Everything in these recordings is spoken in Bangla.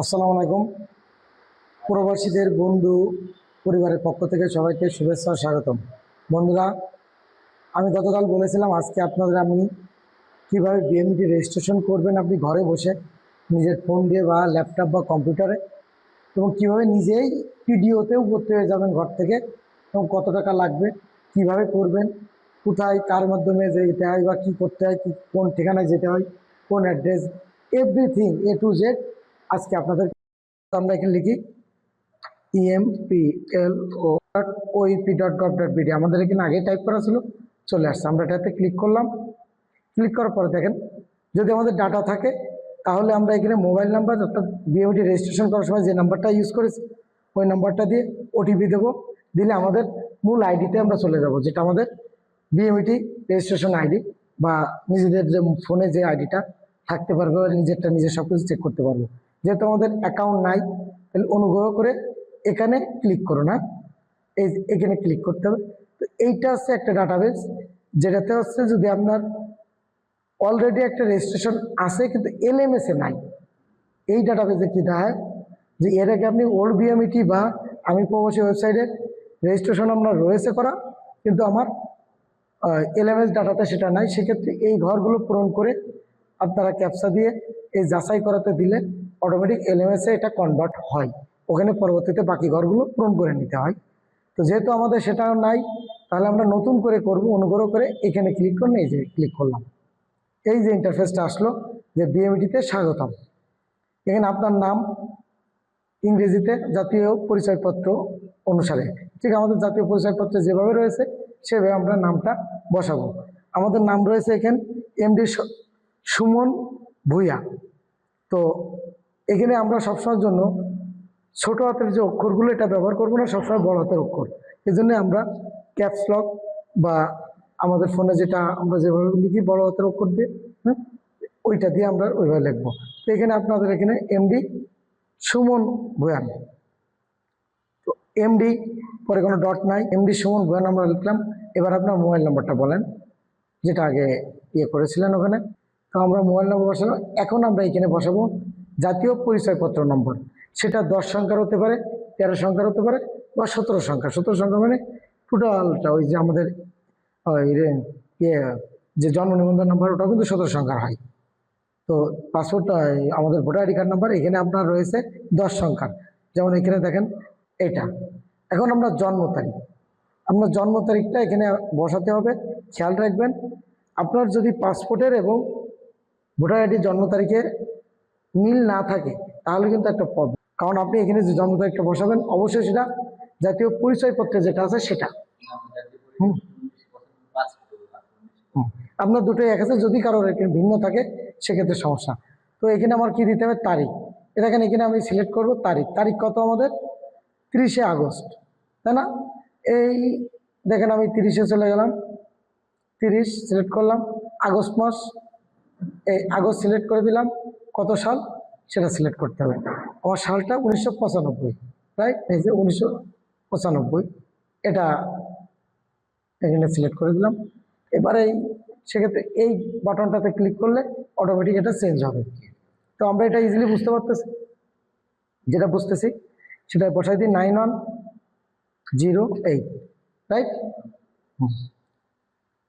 আসসালামু আলাইকুম। প্রবাসীদের বন্ধু পরিবারের পক্ষ থেকে সবাইকে শুভেচ্ছা স্বাগতম। বন্ধুরা, আমি গতকাল বলেছিলাম আজকে আপনাদের আমি কীভাবে বিএমডি রেজিস্ট্রেশন করবেন আপনি ঘরে বসে নিজের ফোন দিয়ে বা ল্যাপটপ বা কম্পিউটারে এবং কীভাবে নিজেই পিডিওতেও করতে হয়ে যাবেন ঘর থেকে এবং কত টাকা লাগবে, কীভাবে করবেন, কোথায়, কার মাধ্যমে যেতে হয় বা কী করতে হয় কোন ঠিকানায় যেতে হয়, কোন address everything A to Z আজকে আপনাদের আমরা এখানে লিখি EMP L dot OEP dot gov dot BD আমাদের এখানে আগে টাইপ করা ছিল, চলে আসছে। আমরা এটাতে ক্লিক করলাম। ক্লিক করার পরে দেখেন, যদি আমাদের ডাটা থাকে, তাহলে আমরা এখানে মোবাইল নাম্বার অর্থাৎ বিএমটি রেজিস্ট্রেশন করার সময় যে নাম্বারটা ইউজ করেছি, ওই নাম্বারটা দিয়ে ওটিপি দেবো। দিলে আমাদের মূল আইডিতে আমরা চলে যাব, যেটা আমাদের বিএমইটি রেজিস্ট্রেশন আইডি বা নিজেদের যে ফোনে যে আইডিটা থাকতে পারবে নিজেরটা নিজে সব কিছু চেক করতে পারব। যেহেতু আমাদের অ্যাকাউন্ট নাই, তাহলে অনুগ্রহ করে এখানে ক্লিক করো না। এই এখানে ক্লিক করতে হবে। তো এইটা হচ্ছে একটা ডাটাবেস যেটাতে হচ্ছে যদি আপনার অলরেডি একটা রেজিস্ট্রেশন আছে, কিন্তু এল এম এলএমএসে নাই। এই ডাটাবেসে কী দেখায়? যে এর আগে আপনি ওল্ড বিএমইটি বা আমি প্রবাসী ওয়েবসাইটে রেজিস্ট্রেশন আপনার রয়েছে করা, কিন্তু আমার এলএমএস ডাটাতে সেটা নাই। সেক্ষেত্রে এই ঘরগুলো পূরণ করে আপনারা ক্যাপসা দিয়ে এই যাচাই করাতে দিলে অটোমেটিক এলএমএসে এটা কনভার্ট হয়। ওখানে পরবর্তীতে বাকি ঘরগুলো পূরণ করে নিতে হয়। তো যেহেতু আমাদের সেটা নাই, তাহলে আমরা নতুন করে করব, অনুগ্রহ করে এখানে ক্লিক করলে এই যে ক্লিক করলাম। এই যে ইন্টারফেসটা আসলো যে বিএমটিতে স্বাগতম। এখানে আপনার নাম, ইংরেজিতে জাতীয় পরিচয়পত্র অনুসারে। ঠিক আমাদের জাতীয় পরিচয়পত্রে যেভাবে রয়েছে, সেভাবে আমরা নামটা বসাবো। আমাদের নাম রয়েছে এখানে এমডি সুমন ভূঁইয়া তো এখানে আমরা সবসময়ের জন্য ছোট হাতের যে অক্ষরগুলো, এটা ব্যবহার করব না, সবসময় বড় হাতের অক্ষর। এই জন্য আমরা ক্যাপস লক বা আমাদের ফোনে যেটা আমরা যেভাবে লিখি, বড় হাতের অক্ষর দিয়ে হ্যাঁ ওইটা দিয়ে আমরা ওইভাবে লিখব। তো এখানে আপনাদের এখানে এমডি সুমন ভুয়ান তো এমডি পরে কোনো ডট নাই এমডি সুমন ভুয়ান আমরা লিখলাম। এবার আপনার মোবাইল নাম্বারটা বলেন, যেটা আগে ইয়ে করেছিলেন ওখানে। তো আমরা মোবাইল নাম্বার বসাবো এখন আমরা এখানে বসাবো জাতীয় পরিচয়পত্র নম্বর। সেটা দশ সংখ্যার হতে পারে, তেরো সংখ্যার হতে পারে বা সতেরো সংখ্যা সতেরো সংখ্যা মানে টোটালটা ওই যে আমাদের ইয়ে যে জন্ম নিবন্ধন নাম্বার ওটা কিন্তু সতেরো সংখ্যার হয়। তো পাসপোর্ট আমাদের ভোটার আইডি কার্ড নাম্বার এখানে আপনার রয়েছে দশ সংখ্যার। যেমন এখানে দেখেন এটা। এখন আমরা জন্ম তারিখ। আপনার জন্ম তারিখটা এখানে বসাতে হবে, খেয়াল রাখবেন। আপনার যদি পাসপোর্টের এবং ভোটার আইডির জন্ম তারিখে মিল না থাকে, তাহলে কিন্তু একটা প্রবলেম কারণ আপনি এখানে যে জন্ম তারিখটা বসাবেন, অবশ্যই সেটা জাতীয় পরিচয়পত্রে যেটা আছে সেটা। আপনার দুটোই এক আছে, যদি কারোর এখানে ভিন্ন থাকে, সেক্ষেত্রে সমস্যা। তো এখানে আমার কি দিতে হবে? তারিখ। দেখেন, এখানে আমি সিলেক্ট করব তারিখ। তারিখ কত আমাদের? তিরিশে আগস্ট, তাই না? এই দেখেন, আমি তিরিশে চলে গেলাম। তিরিশ সিলেক্ট করলাম। আগস্ট মাস, এই আগস্ট সিলেক্ট করে দিলাম। কত সাল? সেটা সিলেক্ট করতে হবে। আমার সালটা উনিশশো পঁচানব্বই রাইট এই যে উনিশশো পঁচানব্বই, এটা এখানে সিলেক্ট করে দিলাম। এবারে সেক্ষেত্রে এই বাটনটাতে ক্লিক করলে অটোমেটিক এটা চেঞ্জ হবে। তো আমরা এটা ইজিলি বুঝতে পারতেছি। যেটা বুঝতেছি, সেটা বসাই দিই nine one zero eight right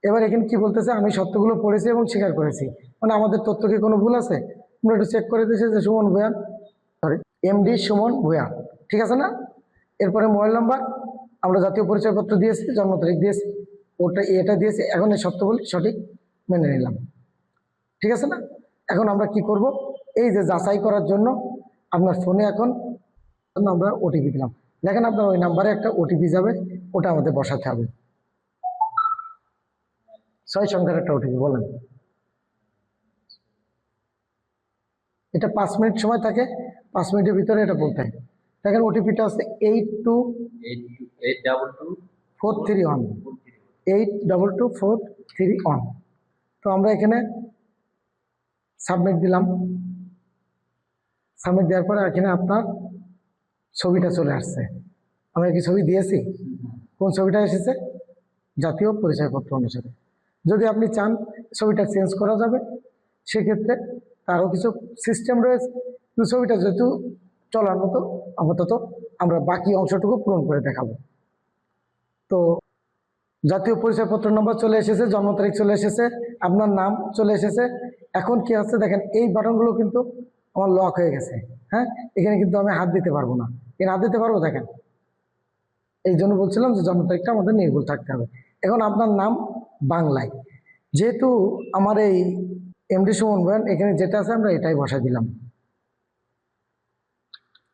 এবার এখানে কি বলতেছে? আমি সত্যগুলো পড়েছি এবং স্বীকার করেছি। মানে আমাদের তথ্য কি কোনো ভুল আছে? আমরা একটু চেক করে দিয়েছি যে সুমন ভূয়া সরি এমডি সুমন ভূয়া ঠিক আছে না? এরপরে মোবাইল নাম্বার, আমরা জাতীয় পরিচয়পত্র দিয়েছি, জন্ম তারিখ দিয়েছি, ওটা, এটা দিয়েছি, এখন এই সত্যগুলি সঠিক মেনে নিলাম, ঠিক আছে না? এখন আমরা কি করব? এই যে যাচাই করার জন্য আপনার ফোনে এখন আমরা ওটিপি দিলাম। দেখেন আপনার ওই নাম্বারে একটা ওটিপি যাবে, ওটা আমাদের বসাতে হবে। ছয় সংখ্যার একটা ওটিপি বলেন। এটা পাঁচ মিনিট সময় থাকে, পাঁচ মিনিটের ভিতরে এটা বলতে হয়। দেখেন ওটিপিটা আছে eight two four three one eight double two four three one তো আমরা এখানে সাবমিট দিলাম। সাবমিট দেওয়ার পরে এখানে আপনার ছবিটা চলে আসছে। আমরা কি ছবি দিয়েছি? কোন ছবিটা এসেছে? জাতীয় পরিচয়পত্র অনুসারে। যদি আপনি চান ছবিটা চেঞ্জ করা যাবে, সেক্ষেত্রে তারও কিছু সিস্টেম রয়েছে। তো ছবিটা যেহেতু চলার মতো, আপাতত আমরা বাকি অংশটুকু পূরণ করে দেখাবো। তো জাতীয় পরিচয়পত্র নম্বর চলে এসেছে, জন্ম তারিখ চলে এসেছে, আপনার নাম চলে এসেছে। এখন কি হচ্ছে দেখেন, এই বাটনগুলো কিন্তু আমার লক হয়ে গেছে হ্যাঁ? এখানে কিন্তু আমি হাত দিতে পারব না। এখানে হাত দিতে পারব? দেখেন। এই জন্য বলছিলাম যে জন্ম তারিখটা আমাদের নির্ভুল থাকতে হবে। এখন আপনার নাম বাংলায়। যেহেতু আমার এই এমডি সুমন বয়ান এখানে যেটা আছে আমরা এটাই বসাই দিলাম।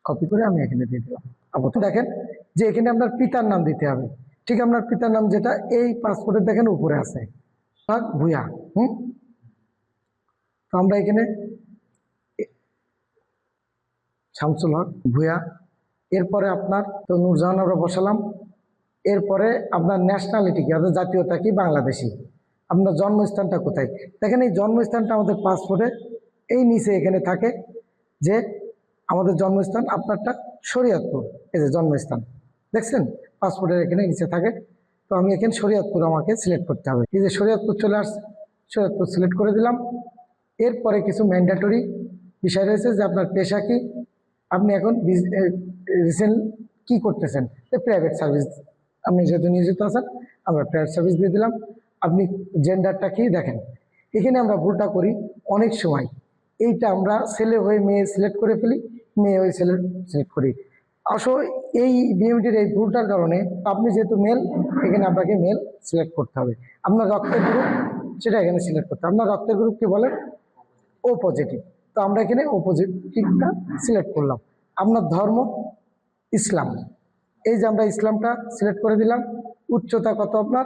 কপি করে আমি এখানে দিয়ে দিলাম। আপাতত দেখেন যে এখানে আপনার পিতার নাম দিতে হবে। ঠিক আপনার পিতার নাম যেটা, এই পাসপোর্টে দেখেন উপরে আছে। হক ভুয়া, হুম? তো আমরা এখানে শামসুল হক, ভুয়া। এরপরে আপনার তো নূরজাহান আমরা বসালাম। এরপরে আপনার ন্যাশনালিটি কি, অর্থাৎ জাতীয়তা কি, বাংলাদেশি। আপনার জন্মস্থানটা কোথায়? দেখেন এই জন্মস্থানটা আমাদের পাসপোর্টে এই নিচে এখানে থাকে যে আমাদের জন্মস্থান আপনারটা শরীয়তপুর, এই যে জন্মস্থান। দেখছেন? পাসপোর্টের এখানে নিচে থাকে। তো আমি এখানে শরীয়তপুর আমাকে সিলেক্ট করতে হবে। এই যে শরীয়তপুর চলে আসছে, শরীয়তপুর সিলেক্ট করে দিলাম। এরপরে কিছু ম্যান্ডেটরি বিষয় রয়েছে যে আপনার পেশা কি? আপনি এখন রিসেন্ট কি করতেছেন? প্রাইভেট সার্ভিস আপনি যেহেতু নিয়োজিত আছেন, আমরা প্রাইভেট সার্ভিস দিয়ে দিলাম। আপনি জেন্ডারটা কি দেখেন। এখানে আমরা ভুলটা করি অনেক সময়। এইটা আমরা ছেলে হয়ে মেয়ে সিলেক্ট করে ফেলি, মেয়ে হয়ে ছেলে সিলেক্ট করি। আসলে এই বিএমটির এই ভুলটার কারণে আপনি যেহেতু মেল এখানে আপনাকে মেল সিলেক্ট করতে হবে। আপনার রক্তের গ্রুপ সেটা এখানে সিলেক্ট করতে হবে। আপনার রক্তের গ্রুপ কি বলেন ও পজিটিভ তো আমরা এখানে ও পজিটিভটা সিলেক্ট করলাম। আপনার ধর্ম, ইসলাম। এই যে আমরা ইসলামটা সিলেক্ট করে দিলাম, উচ্চতা কত আপনার?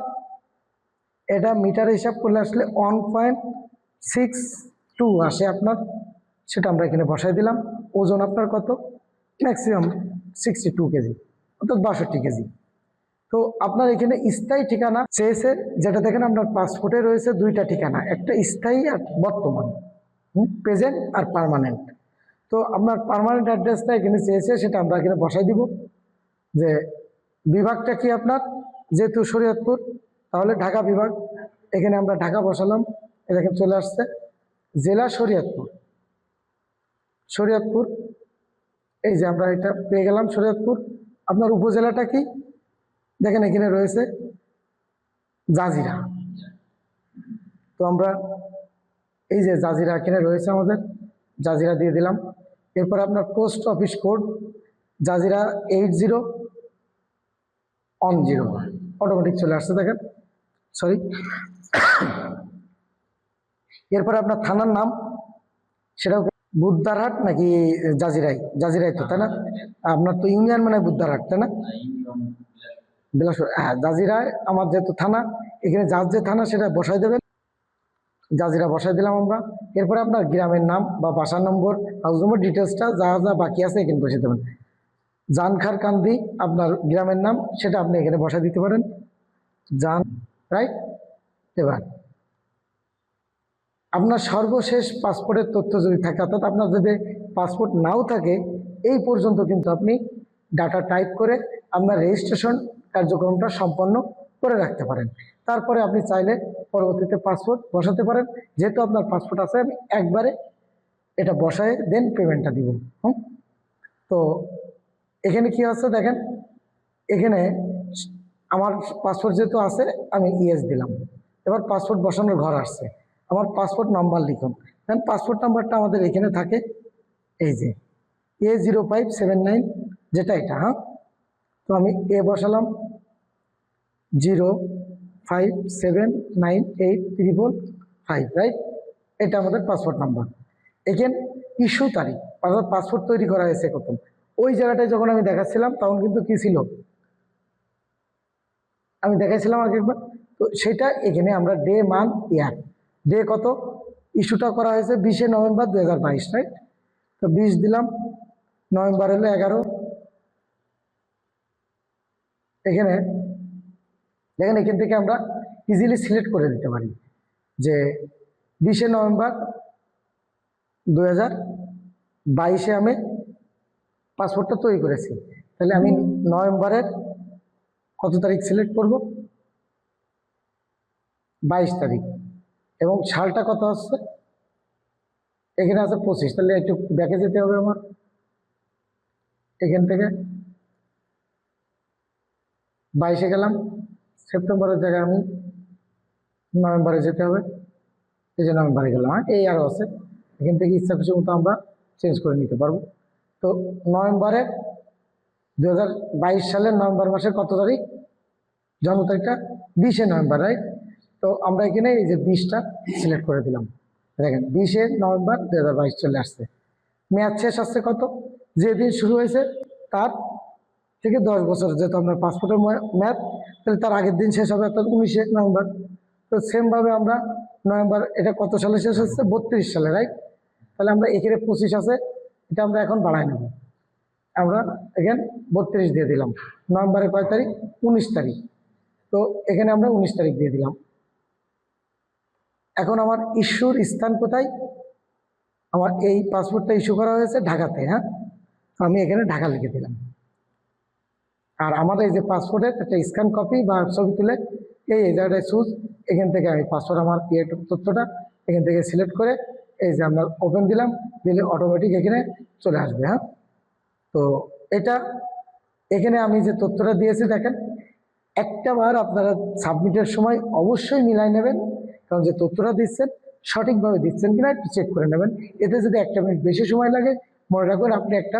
এটা মিটার হিসাব করলে আসলে ওয়ান পয়েন্ট সিক্স টু আসে আপনার, সেটা আমরা এখানে বসাই দিলাম। ওজন আপনার কত? ম্যাক্সিমাম সিক্সটি টু কেজি, অর্থাৎ বাষট্টি কেজি। তো আপনার এখানে স্থায়ী ঠিকানা চেয়েছে, যেটা দেখেন আপনার পাসপোর্টে রয়েছে দুইটা ঠিকানা, একটা স্থায়ী আর বর্তমান প্রেজেন্ট আর পার্মানেন্ট তো আপনার পার্মানেন্ট অ্যাড্রেসটা এখানে চেয়েছে, সেটা আমরা এখানে বসাই দিব। যে বিভাগটা কি আপনার? যেহেতু শরীয়তপুর তাহলে ঢাকা বিভাগ, এখানে আমরা ঢাকা বসালাম। এখানে চলে আসছে। জেলা শরীয়তপুর। শরীয়তপুর, এই যে আমরা এটা পেয়ে গেলাম শরীয়তপুর। আপনার উপজেলাটা কি? দেখেন এখানে রয়েছে জাজিরা। তো আমরা এই যে জাজিরা এখানে রয়েছে আমাদের। জাজিরা দিয়ে দিলাম। এরপর আপনার post office code, Zajira eight zero one zero. Automatic চলে আসছে, দেখেন। সরি এরপর আপনার থানার নাম সেটাও বুদ্ধারহাট নাকি জাজিরাই? জাজিরাই তো, তাই না? আপনার তো ইউনিয়ন মানে বুদ্ধারহাট, তাই না? বিলাসপুর হ্যাঁ জাজিরায় আমার যেহেতু থানা, এখানে যার যে থানা সেটা বসাই দেবেন। জাজিরা বসাই দিলাম আমরা। এরপরে আপনার গ্রামের নাম বা বাসার নম্বর হাউস নম্বর ডিটেলসটা যা যা বাকি আছে এখানে বসে দেবেন। জানখার কান্দি আপনার গ্রামের নাম, সেটা আপনি এখানে বসাই দিতে পারেন। জান রাইট এবার, আপনার সর্বশেষ পাসপোর্টের তথ্য যদি থাকে, অর্থাৎ আপনার যদি পাসপোর্ট নাও থাকে, এই পর্যন্ত কিন্তু আপনি ডাটা টাইপ করে আপনার রেজিস্ট্রেশন কার্যক্রমটা সম্পন্ন করে রাখতে পারেন। তারপরে আপনি চাইলে পরবর্তীতে পাসপোর্ট বসাতে পারেন। যেহেতু আপনার পাসপোর্ট আছে, আমি একবারে এটা বসায় দেন পেমেন্টটা দিব। হুম? তো, এখানে কি আছে দেখেন? এখানে আমার পাসপোর্ট যেহেতু আছে, আমি ইএস দিলাম। এবার পাসপোর্ট বসানোর ঘর আসছে। আমার পাসপোর্ট নাম্বার লিখুন। দেন পাসপোর্ট নাম্বারটা আমাদের এখানে থাকে। এই যে A zero five seven nine যেটা এটা হ্যাঁ? তো আমি এ বসালাম। Zero five seven nine eight triple five right এটা আমাদের পাসপোর্ট নাম্বার এখানে ইস্যু তারিখ, অর্থাৎ পাসপোর্ট তৈরি করা হয়েছে কত ওই জায়গাটায় যখন আমি দেখাচ্ছিলাম, তখন কিন্তু কী ছিল? আমি দেখাইছিলাম আগে একবার। তো সেটা এখানে আমরা ডে মান্থ ইয়ার। ডে কত? ইস্যুটা করা হয়েছে বিশে নভেম্বর দু হাজার বাইশ, রাইট? তো বিশ দিলাম, নভেম্বর হলো এগারো। এখানে, দেখেন এখান থেকে আমরা ইজিলি সিলেক্ট করে দিতে পারি যে বিশে নভেম্বর দু হাজার বাইশে আমি পাসপোর্টটা তৈরি করেছি। তাহলে আমি নভেম্বরের কত তারিখ সিলেক্ট করব? বাইশ তারিখ। এবং সালটা কত আসছে? এখানে আছে পঁচিশ। তাহলে একটু ব্যাকে যেতে হবে আমার। এখান থেকে বাইশে গেলাম। সেপ্টেম্বরের জায়গায় আমি নভেম্বরে যেতে হবে। এই যে নভেম্বরে গেলাম। হ্যাঁ এই আরও আছে। এখান থেকে ইচ্ছা খুশি মতো আমরা চেঞ্জ করে নিতে পারব। তো নভেম্বরে দু হাজার বাইশ সালের নভেম্বর মাসের কত তারিখ? জন্ম তারিখটা বিশে নভেম্বর রাইট তো আমরা এখানে এই যে বিশটা সিলেক্ট করে দিলাম। দেখেন, বিশে নভেম্বর দু হাজার বাইশ চলে আসছে। মেয়াদ শেষ আসছে কত? যেদিন শুরু হয়েছে, তার থেকে দশ বছর। যেহেতু আপনার পাসপোর্টের মেয়াদ, তাহলে তার আগের দিন শেষ হবে অর্থাৎ উনিশে নভেম্বর। তো সেমভাবে আমরা নভেম্বর, এটা কত সালে শেষ হচ্ছে? বত্রিশ সালে রাইট তাহলে আমরা এখানে পঁচিশ আছে, এটা আমরা এখন বাড়াই নেব। আমরা এখানে বত্রিশ দিয়ে দিলাম। নভেম্বরের কয় তারিখ? উনিশ তারিখ। তো এখানে আমরা উনিশ তারিখ দিয়ে দিলাম। এখন আমার ইস্যুর স্থান কোথায়? আমার এই পাসপোর্টটা ইস্যু করা হয়েছে ঢাকাতে হ্যাঁ? আমি এখানে ঢাকা লিখে দিলাম। আর আমার এই যে পাসপোর্টের একটা স্ক্যান কপি বা ছবি তুলে এই জায়গাটায় চুজ এখান থেকে আমি পাসপোর্ট আমার ইয়ে তথ্যটা এখান থেকে সিলেক্ট করে এই যে আমরা ওপেন দিলাম, দিলে অটোমেটিক এখানে চলে আসবে হ্যাঁ? তো এটা এখানে আমি যে তথ্যটা দিয়েছি দেখেন একটা বার আপনারা সাবমিটের সময় অবশ্যই মিলাই নেবেন, কারণ যে তথ্যটা দিচ্ছেন সঠিকভাবে দিচ্ছেন কিনা একটু চেক করে নেবেন। এতে যদি একটা মিনিট বেশি সময় লাগে, মনে রাখবেন আপনি একটা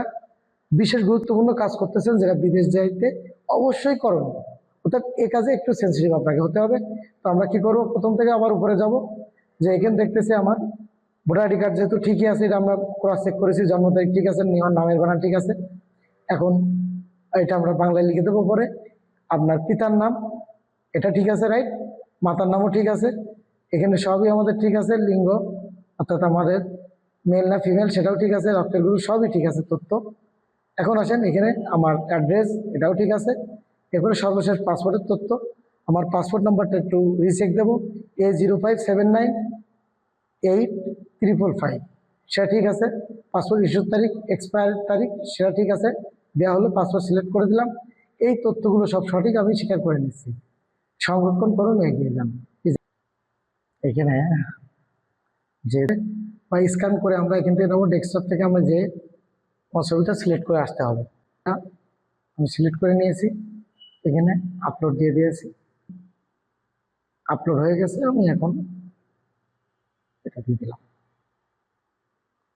বিশেষ গুরুত্বপূর্ণ কাজ করতেছেন যেটা বিদেশ যাইতে অবশ্যই করুন। অর্থাৎ এ কাজে একটু সেন্সিটিভ আপনাকে হতে হবে। তো আমরা কি করব? প্রথম থেকে আবার উপরে যাব। যে এখানে দেখতেছি আমার ভোটার আইডি কার্ড যেহেতু ঠিকই আছে, এটা আমরা ক্রস চেক করেছি, জন্ম তারিখ ঠিক আছে, নিয়ম, নামের বানান ঠিক আছে। এখন এটা আমরা বাংলায় লিখে দেবো পরে। আপনার পিতার নাম, এটা ঠিক আছে রাইট মাতার নামও ঠিক আছে। এখানে সবই আমাদের ঠিক আছে, লিঙ্গ, অর্থাৎ আমাদের মেল না ফিমেল সেটাও ঠিক আছে, রক্তের গ্রুপ, সবই ঠিক আছে, তথ্য। এখন আসেন, এখানে আমার অ্যাড্রেস এটাও ঠিক আছে। এরপরে সর্বশেষ পাসপোর্টের তথ্য। আমার পাসপোর্ট নাম্বারটা একটু রিচেক দেবো। A zero five seven nine eight triple five সেটা ঠিক আছে পাসপোর্ট ইস্যুর তারিখ এক্সপায়ার তারিখ, সেটা ঠিক আছে। দেওয়া হলো পাসপোর্ট সিলেক্ট করে দিলাম। এই তথ্যগুলো সব সঠিক, আমি স্বীকার করে নিচ্ছি। সংরক্ষণ করুন এগিয়ে যান এখানে যে বা স্ক্যান করে আমরা এখান থেকে ডেস্কটপ থেকে আমরা যে ছবিটা সিলেক্ট করে আসতে হবে। আমি সিলেক্ট করে নিয়েছি, এখানে আপলোড দিয়ে দিয়েছি। আপলোড হয়ে গেছে, আমি এখন এটা দিয়ে দিলাম।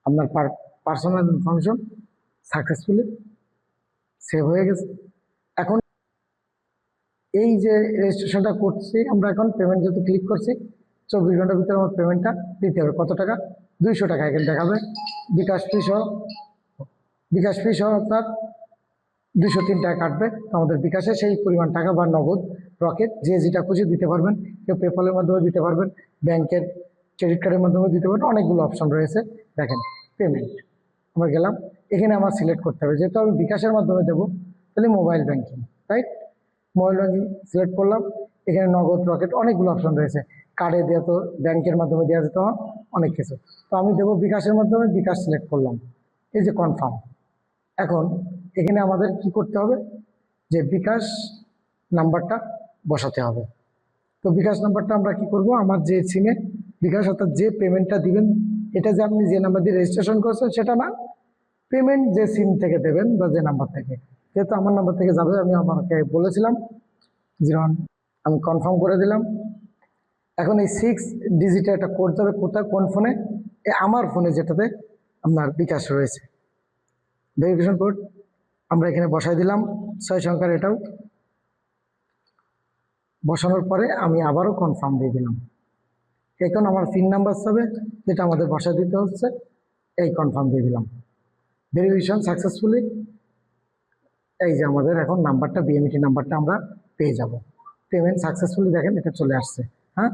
আপনার পার্সোনাল ইনফরমেশন সাকসেসফুলি সেভ হয়ে গেছে। এই যে রেজিস্ট্রেশনটা করছি, আমরা এখন পেমেন্ট যেহেতু ক্লিক করছি, চব্বিশ ঘণ্টার ভিতরে আমার পেমেন্টটা দিতে হবে। কত টাকা? দুইশো টাকা এখানে দেখাবে। বিকাশ ফি সহ, বিকাশ ফি সহ আপনার দুশো তিন টাকা কাটবে আমাদের বিকাশে। সেই পরিমাণ টাকা বা নগদ, রকেট, যে যেটা খুশি দিতে পারবেন, কেউ পেপালের মাধ্যমে দিতে পারবেন, ব্যাংকের ক্রেডিট কার্ডের মাধ্যমে দিতে পারবেন, অনেকগুলো অপশন রয়েছে। দেখেন পেমেন্ট আমরা গেলাম। এখানে আমার সিলেক্ট করতে হবে। যেহেতু আমি বিকাশের মাধ্যমে দেবো, তাহলে mobile banking right banking select করলাম, এখানে নগদ রকেট অনেকগুলো অপশন রয়েছে। কার্ডে দেওয়া তো ব্যাংকের মাধ্যমে দেওয়া যেত অনেক কিছু। তো আমি দেবো বিকাশের মাধ্যমে বিকাশ সিলেক্ট করলাম। এই যে কনফার্ম এখন এখানে আমাদের কি করতে হবে? যে বিকাশ নাম্বারটা বসাতে হবে। তো বিকাশ নাম্বারটা আমরা কি করব? আমার যে সিমে বিকাশ অর্থাৎ যে পেমেন্টটা দিবেন, এটা যে আপনি যে নাম্বার দিয়ে রেজিস্ট্রেশন করছেন, সেটা না। পেমেন্ট যে সিম থেকে দেবেন বা যে নাম্বার থেকে। যেহেতু আমার নাম্বার থেকে যাবে, আমি আমাকে বলেছিলাম জিরো আমি কনফার্ম করে দিলাম। এখন এই সিক্স ডিজিটে একটা কোড যাবে কোথায়, কোন ফোনে এ? আমার ফোনে যেটাতে আপনার বিকাশ রয়েছে। ভেরিফিকেশন কোড আমরা এখানে বসাই দিলাম, ছয় সংখ্যার এটাও। বসানোর পরে আমি আবারও কনফার্ম দিয়ে দিলাম। এখন আমার পিন নাম্বার হবে, যেটা আমাদের বসায় দিতে হচ্ছে, এই কনফার্ম দিয়ে দিলাম। ভেরিফিকেশন সাকসেসফুলি এই যে আমাদের এখন নাম্বারটা বিএমইটি নাম্বারটা আমরা পেয়ে যাব। পেমেন্ট সাকসেসফুলি দেখেন, এটা চলে আসছে। হ্যাঁ?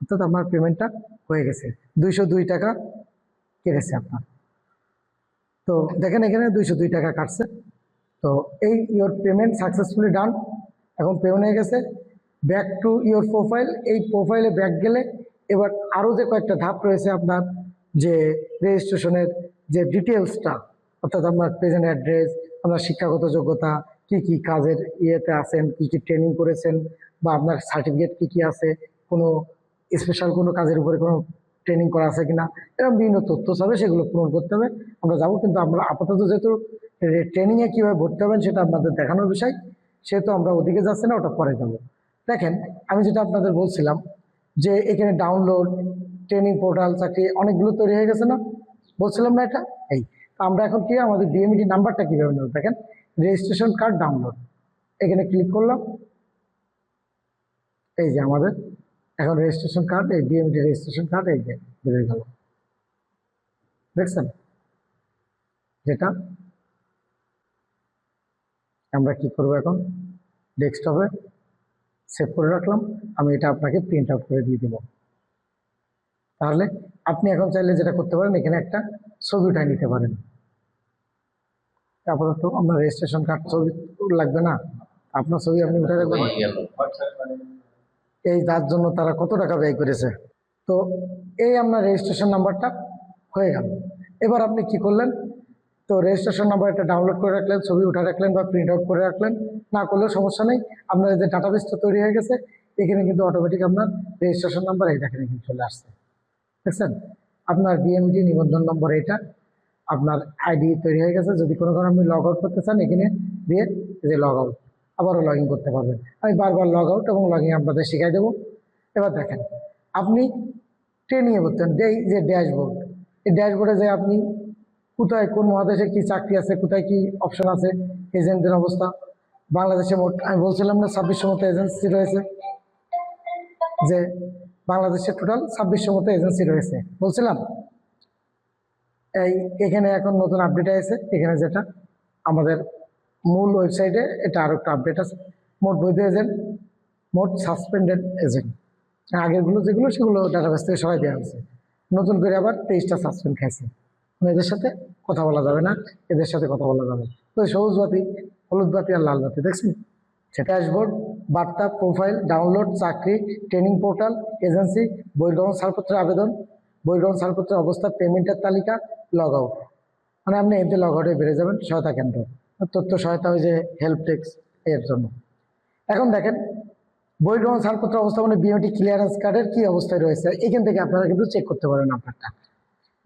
অর্থাৎ আপনার পেমেন্টটা হয়ে গেছে। দুইশো দুই টাকা কেটেছে আপনার। তো দেখেন এখানে দুইশো দুই টাকা কাটছে। তো এই ইওর পেমেন্ট সাকসেসফুলি ডান এখন পেমেন্ট হয়ে গেছে। ব্যাক টু ইওর প্রোফাইল এই প্রোফাইলে ব্যাক গেলে এবার আরও যে কয়েকটা ধাপ রয়েছে আপনার, যে রেজিস্ট্রেশনের যে ডিটেলসটা অর্থাৎ আপনার প্রেজেন্ট অ্যাড্রেস আপনার শিক্ষাগত যোগ্যতা, কি কি কাজের ইয়েতে আছেন, কি কি ট্রেনিং করেছেন, বা আপনার সার্টিফিকেট কি কি আছে, কোনো স্পেশাল কোনো কাজের উপরে কোনো ট্রেনিং করা আছে কিনা, এরকম বিভিন্ন তথ্য চাবে সেগুলো পূরণ করতে হবে। আমরা যাব, কিন্তু আমরা আপাতত যেহেতু ট্রেনিংয়ে কীভাবে ভর্তি হবেন সেটা আপনাদের দেখানোর বিষয়। সেহেতু আমরা ওদিকে যাচ্ছি না, ওটা পরে যাব। দেখেন, আমি যেটা আপনাদের বলছিলাম যে এখানে ডাউনলোড ট্রেনিং পোর্টাল চাকরি, অনেকগুলো তৈরি হয়ে গেছে না? বলছিলাম না এটা? এই আমরা এখন কি, আমাদের ডিএমইডি নাম্বারটা কীভাবে নেব? দেখেন রেজিস্ট্রেশন কার্ড ডাউনলোড এখানে ক্লিক করলাম। এই যে আমাদের, এখন রেজিস্ট্রেশন কার্ড এই ডিএমডি রেজিস্ট্রেশন কার্ড এই যে বেরিয়ে গেল। দেখছেন? যেটা আমরা কি করব এখন? ডেস্কটপে সেভ করে রাখলাম। আমি এটা আপনাকে প্রিন্ট আউট করে দিয়ে দেবো। তাহলে আপনি এখন চাইলে যেটা করতে পারেন, এখানে একটা ছবি উঠাই নিতে পারেন। আপাতত আপনার রেজিস্ট্রেশন কার্ড ছবি লাগবে না। আপনার ছবি আপনি উঠে রাখবেন। এই তার জন্য তারা কত টাকা ব্যয় করেছে? তো এই আপনার রেজিস্ট্রেশন নাম্বারটা হয়ে গেল। এবার আপনি কি করলেন? তো রেজিস্ট্রেশন নাম্বার একটা ডাউনলোড করে রাখলেন, ছবি উঠে রাখলেন বা প্রিন্ট আউট করে রাখলেন। না করলেও সমস্যা নেই। আপনার যে ডাটাবেসটা তৈরি হয়ে গেছে, এখানে কিন্তু অটোমেটিক আপনার রেজিস্ট্রেশন নাম্বার এই দেখেন এখানে চলে আসছে। দেখছেন? আপনার ডিএমডি নিবন্ধন নম্বর এটা আপনার আইডি তৈরি হয়ে গেছে। যদি কোনো কারণে আপনি লগ আউট করতে চান, এখানে দিয়ে যে লগ আউট আবারও লগ করতে পারবেন। আমি বারবার লগ আউট এবং লগ ইন আপনাদের শিখাই দেবো। এবার দেখেন, আপনি ট্রেনিংয়ে করতেন এই যে ড্যাশবোর্ড এই ড্যাশবোর্ডে যে আপনি কোথায়, কোন মহাদেশে কি চাকরি আছে, কোথায় কি অপশন আছে এজেন্টদের অবস্থা, বাংলাদেশে মোট, আমি বলছিলাম না, ছাব্বিশশো মতো এজেন্সি রয়েছে, যে বাংলাদেশে টোটাল ছাব্বিশশো মতো এজেন্সি রয়েছে, বলছিলাম? এই এখানে এখন নতুন আপডেট আছে এখানে যেটা আমাদের মূল ওয়েবসাইটে এটা আরও একটা আপডেট আছে। মোট বৈধ এজেন্ট মোট সাসপেন্ডেড এজেন্ট আগেরগুলো যেগুলো, সেগুলো ডাটাবেস থেকে সবাই দেওয়া হয়েছে নতুন করে আবার তেইশটা সাসপেন্ড খাইছে। মানে এদের সাথে কথা বলা যাবে না, এদের সাথে কথা বলা যাবে তো সবুজ বাতি, হলুদ বাতি আর লাল বাতি, দেখছেন? ড্যাশবোর্ড বার্তা প্রোফাইল ডাউনলোড চাকরি ট্রেনিং পোর্টাল এজেন্সি বৈগ্রহণ ছাড়পত্রের আবেদন বৈগ্রহণ ছাড়পত্রের অবস্থা পেমেন্টের তালিকা লগ আউট মানে আপনি এতে লগ আউটে বেড়ে যাবেন, সহায়তা কেন্দ্র। তথ্য সহায়তা যে হেল্প ডেস্ক এর জন্য। এখন দেখেন বৈগ্রহণ ছাড়পত্র অবস্থা মানে বিওটি ক্লিয়ারেন্স কার্ডের কি অবস্থায় রয়েছে, এখান থেকে আপনারা কিন্তু চেক করতে পারেন আপনারটা।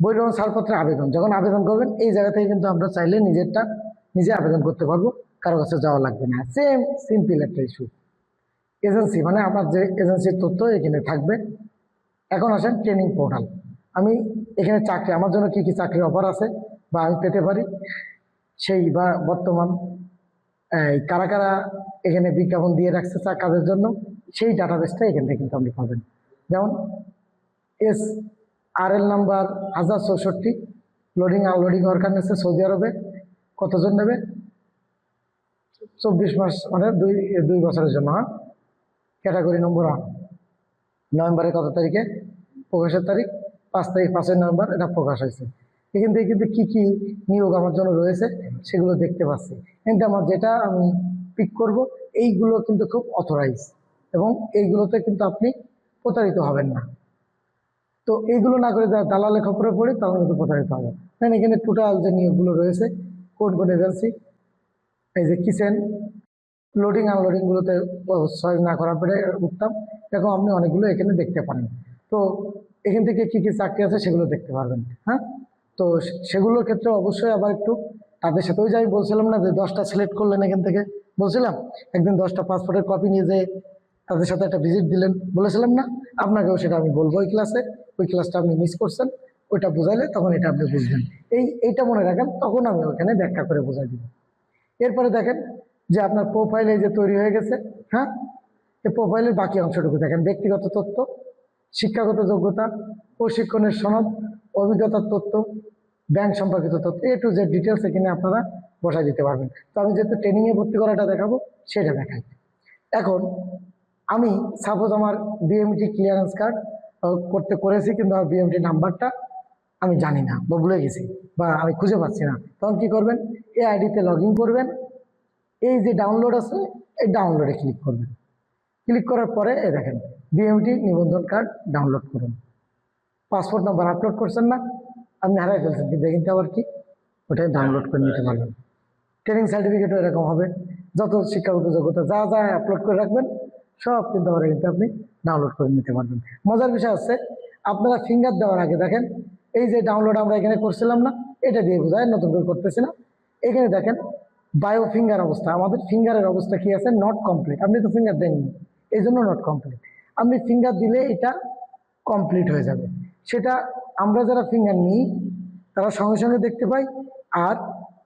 বৈগ্রহণ ছাড়পত্রের আবেদন, যখন আবেদন করবেন, এই জায়গা থেকে কিন্তু আমরা চাইলে নিজেরটা নিজে আবেদন করতে পারব, কারও কাছে যাওয়া লাগবে না। সেম সিম্পল একটা ইস্যু এজেন্সি মানে আমার যে এজেন্সির তথ্য এখানে থাকবে। এখন আসেন ট্রেনিং পোর্টাল আমি এখানে চাকরি, আমার জন্য কি কি চাকরির অফার আছে বা আমি পেতে পারি? সেই বা বর্তমান কারা কারা এখানে বিজ্ঞাপন দিয়ে রাখছে কাজের জন্য, সেই ডাটাবেসটা এখান থেকে কিন্তু আপনি পাবেন। যেমন এস আর এল নাম্বার হাজার চৌষট্টি লোডিং আনলোডিং নিচ্ছে সৌদি আরবে, কতজন নেবে? চব্বিশ মাস মানে দুই দুই বছরের জন্য হ্যাঁ? ক্যাটাগরি নম্বর ওয়ান নভেম্বরের কত তারিখে? প্রকাশের তারিখ। পাঁচ তারিখ, পাঁচই নভেম্বর এটা প্রকাশ হয়েছে। এখান থেকে কিন্তু কী কী নিয়োগ আমার জন্য রয়েছে সেগুলো দেখতে পাচ্ছি। কিন্তু আমার যেটা আমি পিক করব, এইগুলো কিন্তু খুব অথরাইজ এবং এইগুলোতে কিন্তু আপনি প্রতারিত হবেন না। তো এইগুলো না করে যারা দালালে খবরে পড়ে তখন কিন্তু প্রতারিত হবে। কারণ এখানে টোটাল যে নিয়োগগুলো রয়েছে, কোন কোন এজেন্সি এই যে কিচেন লোডিং আনলোডিংগুলোতে সহজ না করা পেরে উঠতাম। এরকম আপনি অনেকগুলো এখানে দেখতে পারেন। তো এখান থেকে কী কী চাকরি আছে সেগুলো দেখতে পারবেন হ্যাঁ? তো সেগুলোর ক্ষেত্রে অবশ্যই আবার একটু তাদের সাথেও যাই বলছিলাম না যে দশটা সিলেক্ট করলেন এখান থেকে, বলছিলাম? একদিন দশটা পাসপোর্টের কপি নিয়ে যে তাদের সাথে একটা ভিজিট দিলেন, বলেছিলাম না? আপনাকেও সেটা আমি বলব ওই ক্লাসে ওই ক্লাসটা আপনি মিস করছেন, ওইটা বোঝাইলে তখন এটা আপনি বুঝবেন। এই, এইটা মনে রাখেন, তখন আমি ওখানে ব্যাখ্যা করে বোঝাই দিব। এরপরে দেখেন যে আপনার প্রোফাইল যে তৈরি হয়ে গেছে হ্যাঁ? এই প্রোফাইলের বাকি অংশটুকু দেখেন, ব্যক্তিগত তথ্য শিক্ষাগত যোগ্যতা, প্রশিক্ষণের সনদ অভিজ্ঞতার তথ্য ব্যাংক সম্পর্কিত তথ্য এ টু জেড ডিটেলস এখানে আপনারা বসাই দিতে পারবেন। তো আমি যেহেতু ট্রেনিংয়ে ভর্তি করাটা দেখাবো, সেটা দেখাই। এখন, আমি সাপোজ আমার বিএমটি ক্লিয়ারেন্স কার্ড করতে করেছি, কিন্তু আমার বিএমটি নাম্বারটা আমি জানি না বা ভুলে গেছি বা আমি খুঁজে পাচ্ছি না। তখন কি করবেন? এই আইডিতে লগ করবেন। এই যে ডাউনলোড আছে, এই ডাউনলোডে ক্লিক করবেন। ক্লিক করার পরে এ দেখেন বিএমটি নিবন্ধন কার্ড ডাউনলোড করুন। পাসপোর্ট নাম্বার আপলোড করছেন না, আপনি হারাই ফেলছেন, কিন্তু কিন্তু আবার কি? ওটাই ডাউনলোড করে নিতে পারবেন। ট্রেনিং সার্টিফিকেটও এরকম হবে। যত শিক্ষাগত যোগ্যতা যা যা আপলোড করে রাখবেন, সব কিন্তু আবার কিন্তু আপনি ডাউনলোড করে নিতে পারবেন। মজার বিষয় হচ্ছে আপনারা ফিঙ্গার দেওয়ার আগে দেখেন, এই যে ডাউনলোড আমরা এখানে করছিলাম না, এটা দিয়ে বোঝায়, নতুন করে করতেছি না। এখানে দেখেন বায়ো ফিঙ্গার অবস্থা, আমাদের ফিঙ্গারের অবস্থা কি আছে? নট কমপ্লিট আপনি তো ফিঙ্গার দেননি। এই জন্য নট কমপ্লিট আপনি ফিঙ্গার দিলে এটা কমপ্লিট হয়ে যাবে। সেটা আমরা যারা ফিঙ্গার নিই, তারা সঙ্গে সঙ্গে দেখতে পাই, আর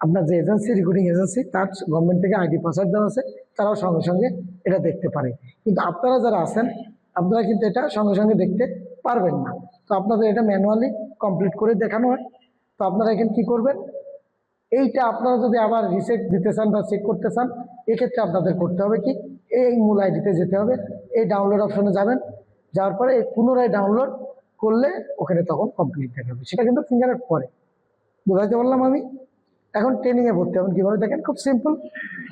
আপনার যে এজেন্সি রিক্রুটিং এজেন্সি তার গভর্নমেন্ট থেকে আইডি পাসওয়ার্ড দেওয়া আছে, তারাও সঙ্গে সঙ্গে এটা দেখতে পারে। কিন্তু আপনারা যারা আছেন, আপনারা কিন্তু এটা সঙ্গে সঙ্গে দেখতে পারবেন না। তো আপনাদের এটা ম্যানুয়ালি কমপ্লিট করে দেখানো হয়। তো আপনারা এখানে কী করবেন? এইটা আপনারা যদি আবার রিসেট দিতে চান বা চেক করতে চান, এক্ষেত্রে আপনাদের করতে হবে কি? এই মূল আইডিতে যেতে হবে। এই ডাউনলোড অপশনে যাবেন। যাওয়ার পরে পুনরায় ডাউনলোড করলে ওখানে তখন কমপ্লিট দেখাবে সেটা কিন্তু ফিঙ্গারের পরে। বোঝাইতে পারলাম আমি? এখন ট্রেনিংয়ে ভর্তি হবেন কীভাবে দেখেন? খুব সিম্পল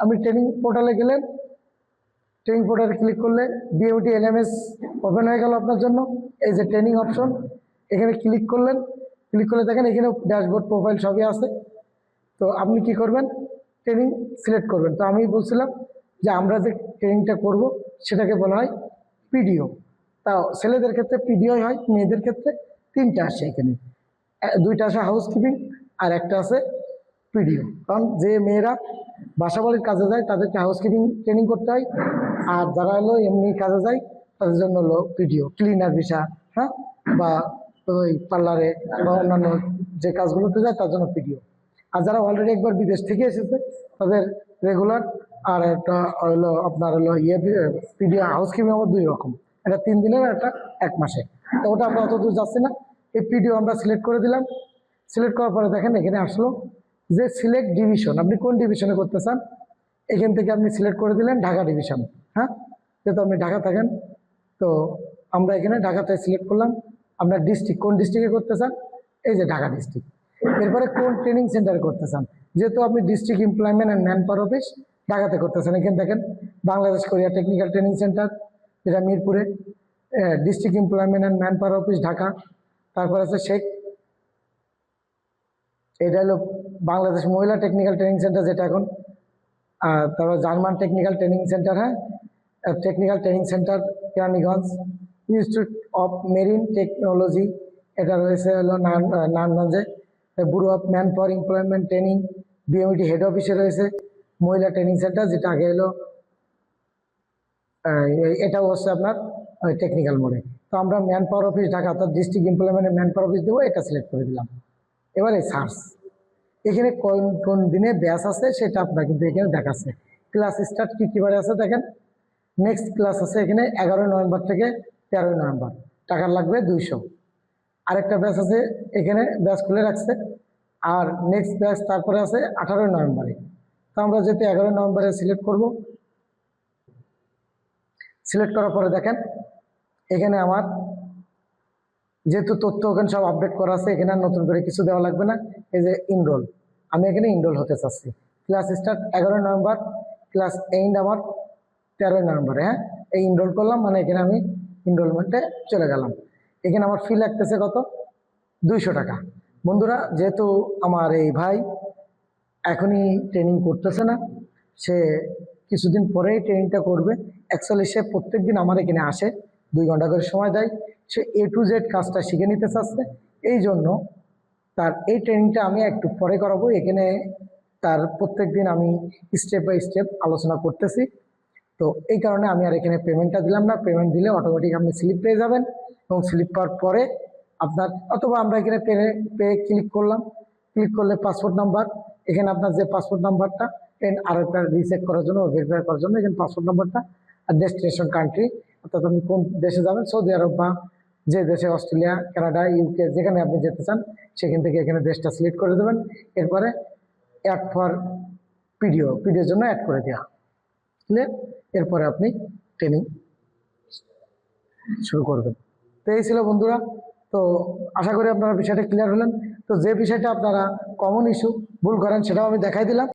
আপনি ট্রেনিং পোর্টালে গেলেন। ট্রেনিং পোর্টালে ক্লিক করলে বিএমটি এলএমএস ওপেন হয়ে গেল আপনার জন্য। এই যে ট্রেনিং অপশন এখানে ক্লিক করলেন। ক্লিক করলে দেখেন এখানে ড্যাশবোর্ড প্রোফাইল সবই আছে। তো আপনি কি করবেন? ট্রেনিং সিলেক্ট করবেন। তো আমি বলছিলাম যে আমরা যে ট্রেনিংটা করব, সেটাকে বলা হয় পিডিও তা ছেলেদের ক্ষেত্রে পিডিও হয়, মেয়েদের ক্ষেত্রে তিনটা আসে এখানে। দুইটা আছে হাউসকিপিং আর একটা আছে পিডিও কারণ যে মেয়েরা বাসাবাড়ির কাজে যায়, তাদেরকে হাউসকিপিং ট্রেনিং করতে হয়, আর যারা হলো এমনি কাজে যায়, তাদের জন্য হলো পিডিও ক্লিনার ভিসা হ্যাঁ? বা ওই পার্লারে বা অন্যান্য যে কাজগুলোতে যায়, তার জন্য পিডিও আর যারা অলরেডি একবার বিদেশ থেকে এসেছে, তাদের রেগুলার আর একটা হলো আপনার হলো ইয়ে পিডিও হাউসকিপিং আমার দুই রকম। একটা তিন দিনের একটা এক মাসে। তো ওটা আমরা অত দূর যাচ্ছি না। এই পিডিও আমরা সিলেক্ট করে দিলাম। সিলেক্ট করার পরে দেখেন, এখানে আসলো যে সিলেক্ট ডিভিশন আপনি কোন ডিভিশনে করতে চান, এখান থেকে আপনি সিলেক্ট করে দিলেন ঢাকা ডিভিশন হ্যাঁ? যেহেতু আপনি ঢাকা থাকেন, তো আমরা এখানে ঢাকাতে সিলেক্ট করলাম। আপনার ডিস্ট্রিক্ট কোন ডিস্ট্রিক্টে করতে চান, এই যে ঢাকা ডিস্ট্রিক্ট এরপরে কোন ট্রেনিং সেন্টারে করতে চান, যেহেতু আপনি district employment and manpower office ঢাকাতে করতেছেন। এখানে দেখেন, Bangladesh Korea technical training centre, যেটা মিরপুরে district employment and manpower office Dhaka. তারপর আছে শেখ। এটা হলো বাংলাদেশ মহিলা টেকনিক্যাল ট্রেনিং সেন্টার যেটা এখন। তারপর জার্মান টেকনিক্যাল ট্রেনিং সেন্টার হ্যাঁ? Technical training centre, Keraniganj. Institute of marine technology এটা রয়েছে হলো নারায়ণগঞ্জে bureau of manpower employment training BMET head অফিসে রয়েছে। মহিলা ট্রেনিং সেন্টার যেটা আগে এলো এটাও হচ্ছে আপনার টেকনিক্যাল মোড়ে তো আমরা ম্যান পাওয়ার অফিস ঢাকা অর্থাৎ ডিস্ট্রিক্ট এমপ্লয়মেন্টের ম্যান পাওয়ার অফিস দেবো, এটা সিলেক্ট করে দিলাম। এবারে সার্চ এখানে কোন কোন দিনে ব্যাস আছে সেটা আপনার কিন্তু এখানে দেখাচ্ছে। ক্লাস স্টার্ট কী কী বারে আছে দেখেন? নেক্সট ক্লাস আছে এখানে এগারোই নভেম্বর থেকে তেরোই নভেম্বর। টাকা লাগবে দুইশো। আরেকটা ব্যাচ আছে এখানে ব্যাচ খুলে রাখছে। আর নেক্সট ব্যাচ তারপরে আছে আঠারোই নভেম্বরে। তো আমরা যেহেতু এগারোই নভেম্বরে সিলেক্ট করব সিলেক্ট করার পরে দেখেন, এখানে আমার যেহেতু তথ্য ওখানে সব আপডেট করা আছে, এখানে আর নতুন করে কিছু দেওয়া লাগবে না। এই যে ইনরোল আমি এখানে ইনরোল হতে চাচ্ছি। ক্লাস স্টার্ট এগারোই নভেম্বর ক্লাস এইন্ড আমার তেরোই নভেম্বরে হ্যাঁ? এই ইনরোল করলাম মানে এখানে আমি ইনরোলমেন্টে চলে গেলাম। এখানে আমার ফি লাগতেছে কত? দুইশো টাকা। বন্ধুরা, যেহেতু আমার এই ভাই এখনই ট্রেনিং করতেছে না। সে কিছুদিন পরেই ট্রেনিংটা করবে। অ্যাকচুয়ালি সে প্রত্যেক দিন আমার এখানে আসে, দুই ঘণ্টা করে সময় দেয়। সে এ টু জেড কাজটা শিখে নিতে চাচ্ছে। এই জন্য তার এই ট্রেনিংটা আমি একটু পরে করাবো। এখানে তার প্রত্যেক দিন আমি স্টেপ বাই স্টেপ আলোচনা করতেছি। তো এই কারণে আমি আর এখানে পেমেন্টটা দিলাম না। পেমেন্ট দিলে অটোমেটিক আপনি স্লিপ পেয়ে যাবেন এবং স্লিপ পাওয়ার পরে আপনার, অথবা আমরা এখানে পে পে ক্লিক করলাম। ক্লিক করলে পাসপোর্ট নাম্বার এখানে আপনার যে পাসপোর্ট নাম্বারটা এন আর একটা রিসেট করার জন্য ভেরিফাই করার জন্য এখানে পাসপোর্ট নাম্বারটা আর ডেস্টিনেশন কান্ট্রি অর্থাৎ আপনি কোন দেশে যাবেন? সৌদি আরব বা যে দেশে অস্ট্রেলিয়া, কানাডা ইউকে যেখানে আপনি যেতে চান, সেখান থেকে এখানে দেশটা সিলেক্ট করে দেবেন। এরপরে অ্যাড ফর পিডিও পিডিওর জন্য অ্যাড করে দেওয়া ক্লিয়ার এরপরে আপনি ট্রেনিং শুরু করবেন। তো এই ছিল বন্ধুরা। তো আশা করি আপনারা বিষয়টা ক্লিয়ার হলেন। তো যে বিষয়টা আপনারা কমন ইস্যু ভুল করেন সেটাও আমি দেখাই দিলাম।